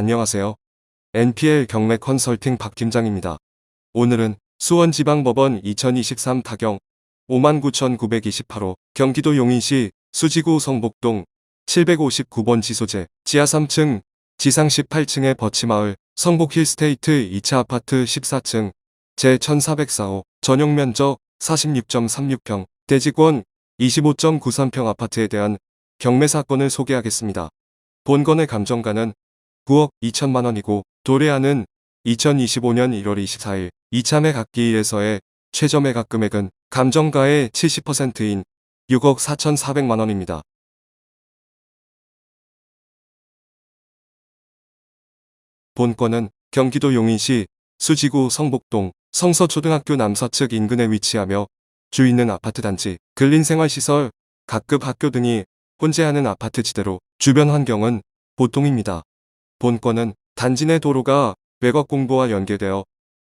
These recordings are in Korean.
안녕하세요. NPL 경매 컨설팅 박 팀장입니다. 오늘은 수원지방법원 2023 타경 59,928호 경기도 용인시 수지구 성복동 759번 지소재 지하 3층 지상 18층의 버치마을 성복힐스테이트 2차 아파트 14층 제 1404호 전용 면적 46.36평 대지권 25.93평 아파트에 대한 경매 사건을 소개하겠습니다. 본건의 감정가는 9억 2천만 원이고 도래하는 2025년 1월 24일 2차 매각기일에서의 최저 매각 금액은 감정가의 70%인 6억 4,400만 원입니다. 본건은 경기도 용인시 수지구 성복동 성서초등학교 남서측 인근에 위치하며 주있는 아파트 단지, 근린생활시설, 각급 학교 등이 혼재하는 아파트 지대로 주변 환경은 보통입니다. 본건은 단지 내 도로가 외곽 공도와 연계되어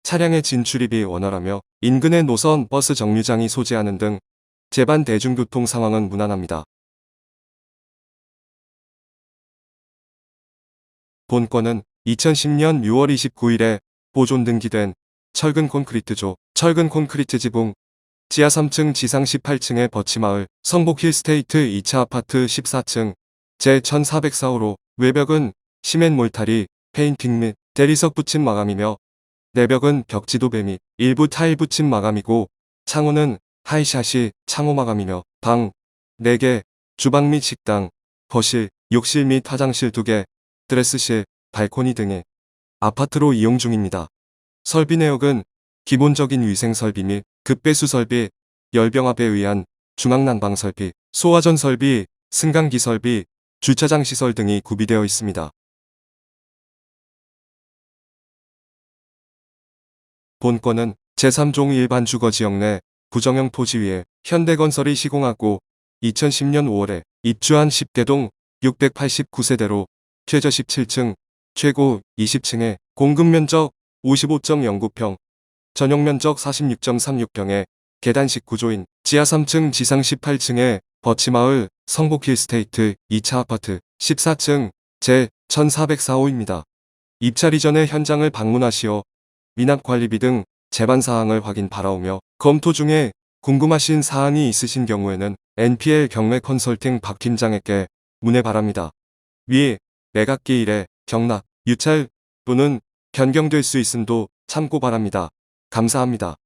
차량의 진출입이 원활하며 인근의 노선 버스 정류장이 소재하는 등 제반 대중교통 상황은 무난합니다. 본건은 2010년 6월 29일에 보존 등기된 철근 콘크리트조, 철근 콘크리트 지붕, 지하 3층 지상 18층의 버치마을, 성복힐스테이트 2차 아파트 14층, 제 1404호로 외벽은 시멘 몰타리, 페인팅 및 대리석 붙임 마감이며 내벽은 벽지도배 및 일부 타일 붙임 마감이고 창호는 하이샷이 창호 마감이며 방 4개, 주방 및 식당, 거실, 욕실 및 화장실 2개, 드레스실, 발코니 등의 아파트로 이용 중입니다. 설비 내역은 기본적인 위생 설비 및 급배수 설비, 열병합에 의한 중앙난방 설비, 소화전 설비, 승강기 설비, 주차장 시설 등이 구비되어 있습니다. 본건은 제3종 일반 주거 지역 내 부정형 토지 위에 현대건설이 시공하고 2010년 5월에 입주한 10개동 689세대로 최저 17층, 최고 20층에 공급 면적 55.09평, 전용 면적 46.36평의 계단식 구조인 지하 3층 지상 18층의 버치마을 성복힐스테이트 2차 아파트 14층 제 1404호입니다. 입찰 이전에 현장을 방문하시어 미납관리비 등 제반 사항을 확인 바라오며 검토 중에 궁금하신 사항이 있으신 경우에는 NPL 경매 컨설팅 박 팀장에게 문의 바랍니다. 위 매각기 일에 경락, 유찰 또는 변경될 수 있음도 참고 바랍니다. 감사합니다.